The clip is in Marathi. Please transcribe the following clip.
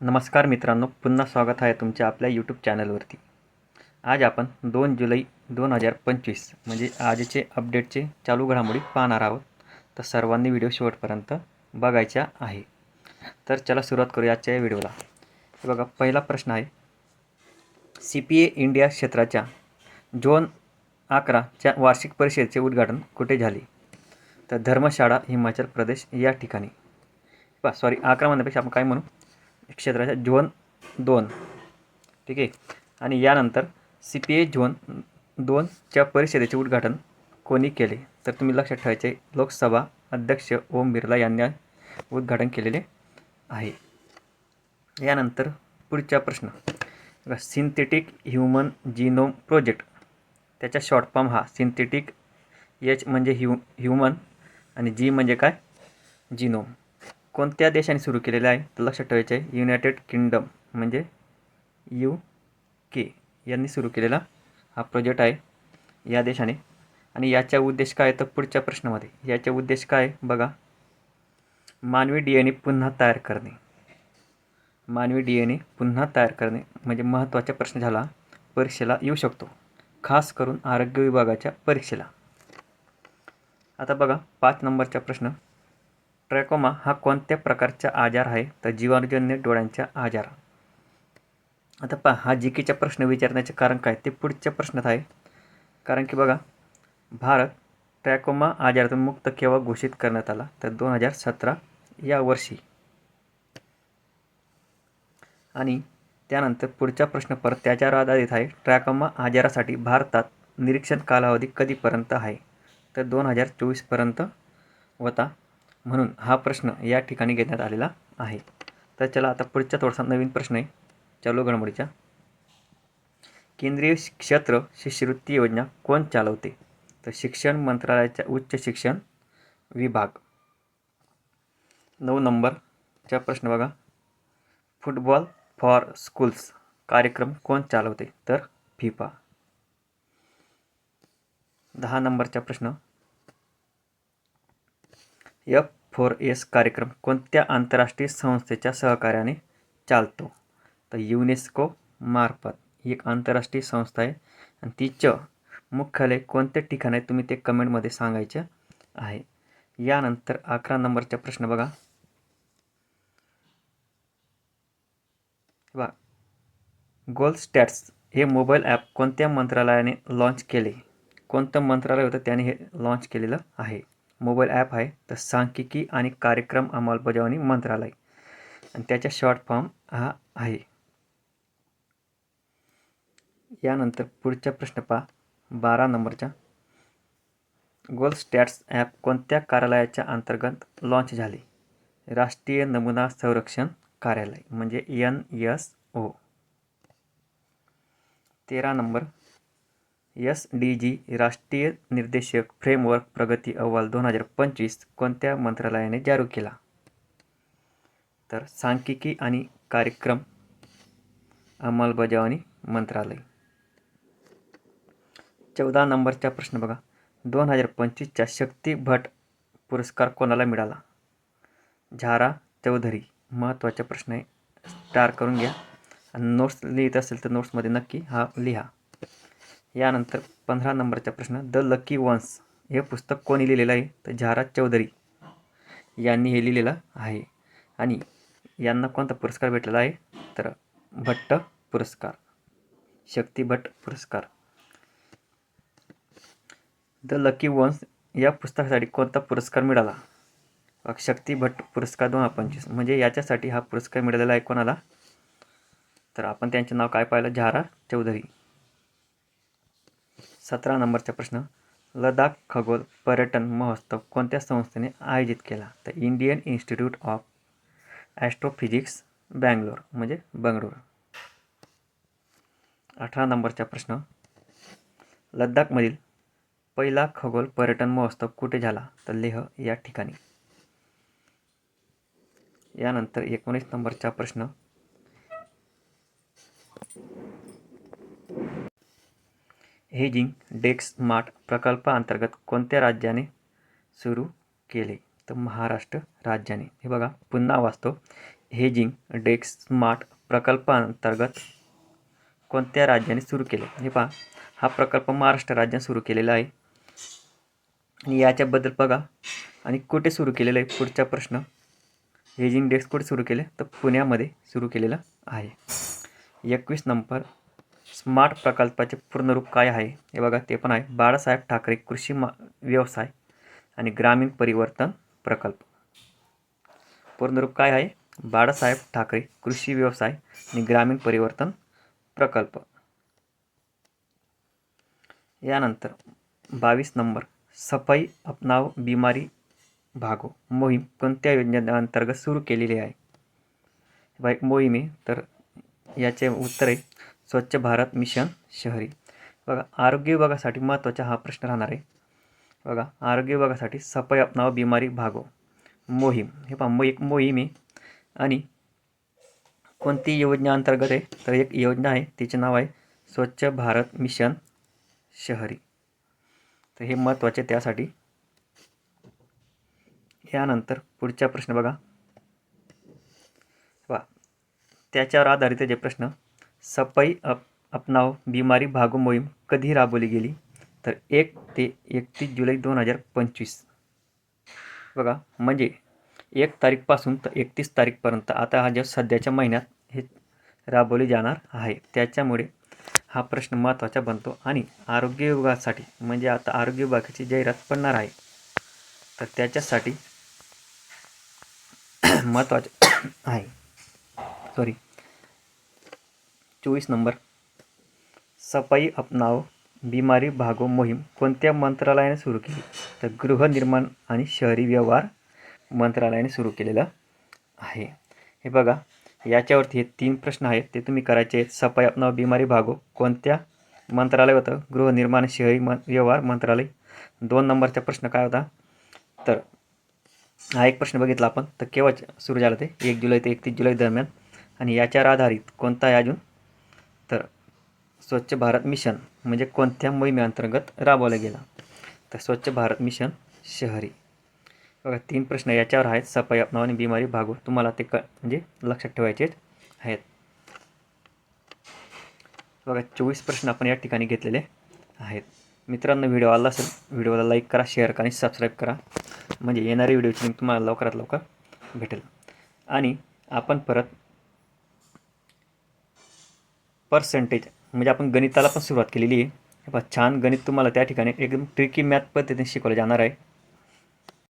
नमस्कार मित्रांनो पुन्हा स्वागत आहे तुमच्या आपल्या यूट्यूब चॅनलवरती आज आपण दोन जुलै दोन हजार पंचवीस म्हणजे आजचे अपडेटचे चालू घडामोडी पाहणार आहोत. तर सर्वांनी व्हिडिओ शेवटपर्यंत बघायचा आहे. तर चला सुरुवात करूया आजच्या या व्हिडिओला हे बघा पहिला प्रश्न आहे. सी पी ए इंडिया क्षेत्राच्या झोन अकराच्या वार्षिक परिषदेचे उद्घाटन कुठे झाले? तर धर्मशाळा हिमाचल प्रदेश या ठिकाणी. बा सॉरी अकरा म्हणण्यापेक्षा आपण काय म्हणू? क्षेत्राच्या झोन दोन. ठीक आहे? आणि यानंतर सी पी ए झोन दोनच्या परिषदेचे उद्घाटन कोणी केले? तर तुम्ही लक्षात ठेवायचे लोकसभा अध्यक्ष ओम बिर्ला यांनी उद्घाटन केलेले आहे. यानंतर पुढचा प्रश्न. Synthetic human genome project. त्याचा शॉर्ट फॉर्म हा सिंथेटिक एच म्हणजे ह्यु ह्युमन आणि जी म्हणजे काय? जिनोम. कोणत्या देशाने सुरू केलेलं आहे? तर लक्षात ठेवायचं आहे युनायटेड किंगडम म्हणजे यू के यांनी सुरू केलेला हा प्रोजेक्ट आहे या देशाने. आणि याचा उद्देश काय आहे? तर पुढच्या प्रश्नामध्ये. याचा उद्देश काय आहे? बघा. मानवी डी एन ए पुन्हा तयार करणे. मानवी डी एन ए पुन्हा तयार करणे म्हणजे महत्त्वाचा प्रश्न झाला. परीक्षेला येऊ शकतो. खास करून आरोग्य विभागाच्या परीक्षेला. आता बघा पाच नंबरचा प्रश्न. ट्रॅकोमा हा कोणत्या प्रकारचा आजार आहे? तर जीवाणूजन्य डोळ्यांचा आजार. आता पहा हा जी केचा प्रश्न विचारण्याचे कारण काय? ते पुढच्या प्रश्नात आहे. कारण की बघा भारत ट्रॅकोमा आजारातून मुक्त केव्हा घोषित करण्यात आला? तर दोन हजार सतरा या वर्षी. आणि त्यानंतर पुढचा प्रश्न परत त्याच्यावर आधारित आहे. ट्रॅकोमा आजारासाठी भारतात निरीक्षण कालावधी कधीपर्यंत आहे? तर दोन हजार चोवीसपर्यंत होता. म्हणून हा प्रश्न या ठिकाणी घेण्यात आलेला आहे. तर चला आता पुढचा थोडासा नवीन प्रश्न आहे. चालू घडामोडीचा केंद्रीय क्षेत्र शिष्यवृत्ती योजना कोण चालवते? तर शिक्षण मंत्रालयाच्या उच्च शिक्षण विभाग. नऊ नंबरचा प्रश्न बघा. फुटबॉल फॉर स्कूल्स कार्यक्रम कोण चालवते? तर फिफा. दहा नंबरचा प्रश्न. एफ फोर एस कार्यक्रम कोणत्या आंतरराष्ट्रीय संस्थेच्या सहकार्याने चालतो? तर युनेस्को मार्फत ही एक आंतरराष्ट्रीय संस्था आहे आणि तिचं मुख्यालय कोणत्या ठिकाणी आहे तुम्ही ते कमेंटमध्ये सांगायचं आहे. यानंतर अकरा नंबरचा प्रश्न बघा. बघा. गोल स्टॅट्स हे मोबाईल ॲप कोणत्या मंत्रालयाने लॉन्च केले? कोणतं मंत्रालय होतं? त्याने हे लॉन्च केलेलं आहे. मोबाईल ॲप आहे. तर सांख्यिकी आणि कार्यक्रम अंमलबजावणी मंत्रालय. आणि त्याचा शॉर्ट फॉर्म हा आहे. यानंतर पुढचा प्रश्न पहा. बारा नंबरचा. गोल स्टॅट्स ॲप कोणत्या कार्यालयाच्या अंतर्गत लॉन्च झाले? राष्ट्रीय नमुना संरक्षण कार्यालय म्हणजे एन एस ओ तेरा नंबर. एस डी जी राष्ट्रीय निर्देशक फ्रेमवर्क प्रगती अहवाल दोन हजार पंचवीस कोणत्या मंत्रालयाने जारी केला? तर सांख्यिकी आणि कार्यक्रम अंमलबजावणी मंत्रालय. चौदा नंबरचा प्रश्न बघा. दोन हजार पंचवीसच्या शक्ती भट पुरस्कार कोणाला मिळाला? झारा चौधरी. महत्त्वाचा प्रश्न आहे. स्टार करून घ्या. आणि नोट्स लिहित असेल तर नोट्समध्ये नक्की हा लिहा. यानंतर पंधरा नंबरचा प्रश्न द लकी वन्स हे पुस्तक कोणी लिहिलेलं आहे? तर झारा चौधरी यांनी हे लिहिलेलं आहे. आणि यांना कोणता पुरस्कार भेटलेला आहे? तर भट्ट पुरस्कार. शक्ती भट्ट पुरस्कार. द लकी वन्स या पुस्तकासाठी कोणता पुरस्कार मिळाला? शक्ती भट्ट पुरस्कार दोन हजार पंचवीस. म्हणजे याच्यासाठी हा पुरस्कार मिळालेला आहे कोणाला? तर आपण त्यांचे नाव काय पाहिलं? झारा चौधरी. सतरा नंबरचा प्रश्न. लडाख खगोल पर्यटन महोत्सव कोणत्या संस्थेने आयोजित केला? तर Indian Institute of Astrophysics Bangalore म्हणजे बंगळूर. अठरा नंबरचा प्रश्न. लडाखमधील पहिला खगोल पर्यटन महोत्सव कुठे झाला? तर लेह या ठिकाणी. यानंतर एकोणीस नंबरचा प्रश्न. हेजिंग डेक्स स्मार्ट प्रकल्पाअंतर्गत कोणत्या राज्याने सुरू केले? तर महाराष्ट्र राज्याने. हे बघा पुन्हा वाचतो. हेजिंग डेक्स स्मार्ट प्रकल्पाअंतर्गत कोणत्या राज्याने सुरू केले? हे पहा हा प्रकल्प महाराष्ट्र राज्याने सुरू केलेला आहे. आणि याच्याबद्दल बघा. आणि कुठे सुरू केलेलं आहे? पुढचा प्रश्न. हेजिंग डेस्क कुठे सुरू केले? तर पुण्यामध्ये सुरू केलेलं आहे. एकवीस नंबर स्मार्ट प्रकल्पाचे पूर्ण रूप काय आहे? हे बघा ते पण आहे. बाळासाहेब ठाकरे कृषी मा व्यवसाय आणि ग्रामीण परिवर्तन प्रकल्प. पूर्ण रूप काय आहे? बाळासाहेब ठाकरे कृषी व्यवसाय आणि ग्रामीण परिवर्तन प्रकल्प. यानंतर बावीस नंबर सफाई अपनाव बिमारी भागो. मोहीम कोणत्या योजनेअंतर्गत सुरू केलेली आहे? बा एक मोहीम आहे. तर याचे उत्तर आहे स्वच्छ भारत मिशन शहरी. बघा आरोग्य विभागासाठी महत्त्वाचा हा प्रश्न राहणार आहे. बघा आरोग्य विभागासाठी सफाई अपनाव बिमारी भागो मोहीम. हे पहा मो एक मोहीम आहे. आणि कोणती योजना अंतर्गत आहे? तर एक योजना आहे तिचे नाव आहे स्वच्छ भारत मिशन शहरी. तर हे महत्त्वाचे त्यासाठी. यानंतर पुढचा प्रश्न बघा. वा त्याच्यावर आधारित जे प्रश्न. सफाई अप अपनाव बिमारी भागो मोहीम कधी राबवली गेली? तर एक ते एकतीस जुलै दोन हजार पंचवीस. बघा म्हणजे एक तारीखपासून तर एकतीस तारीखपर्यंत आता हा ज्या सध्याच्या महिन्यात हे राबवली जाणार आहे. त्याच्यामुळे हा प्रश्न महत्त्वाचा बनतो आणि आरोग्य विभागासाठी म्हणजे आता आरोग्य विभागाची जाहिरात पडणार आहे. तर त्याच्यासाठी महत्त्वाचे आहे. सॉरी चोवीस नंबर. सफाई अपनाव बिमारी भागो मोहीम कोणत्या मंत्रालयाने सुरू केली? तर गृहनिर्माण आणि शहरी व्यवहार मंत्रालयाने सुरू केलेलं आहे. हे बघा याच्यावरती हे तीन प्रश्न आहेत. ते तुम्ही करायचे आहेत. सफाई अपनाव बिमारी भागो कोणत्या मंत्रालय होतं? गृहनिर्माण शहरी म व्यवहार मंत्रालय. दोन नंबरचा प्रश्न काय होता? तर हा एक प्रश्न बघितला आपण. तर केव्हा सुरू झालं ते? एक जुलै ते एकतीस जुलै दरम्यान. आणि याच्यावर आधारित कोणता आहे अजून? तर स्वच्छ भारत मिशन म्हणजे कोणत्या मोहिमेअंतर्गत राबवला गेला? तर स्वच्छ भारत मिशन शहरी. बघा तीन प्रश्न याच्यावर आहेत. सफाई अपनाव आणि बिमारी भागो तुम्हाला ते क म्हणजे लक्षात ठेवायचे आहेत. बघा चोवीस प्रश्न आपण या ठिकाणी घेतलेले आहेत. मित्रांनो व्हिडिओ आला असेल व्हिडिओला लाईक करा शेअर करा आणि सबस्क्राईब करा. म्हणजे येणारी व्हिडिओची लिंक तुम्हाला लवकरात लवकर भेटेल. आणि आपण परत पर्सेंटेज म्हणजे आपण गणिताला पण सुरुवात केलेली आहे. छान गणित तुम्हाला त्या ठिकाणी एकदम ट्रिकी मॅथ पद्धतीने शिकवलं जाणार आहे.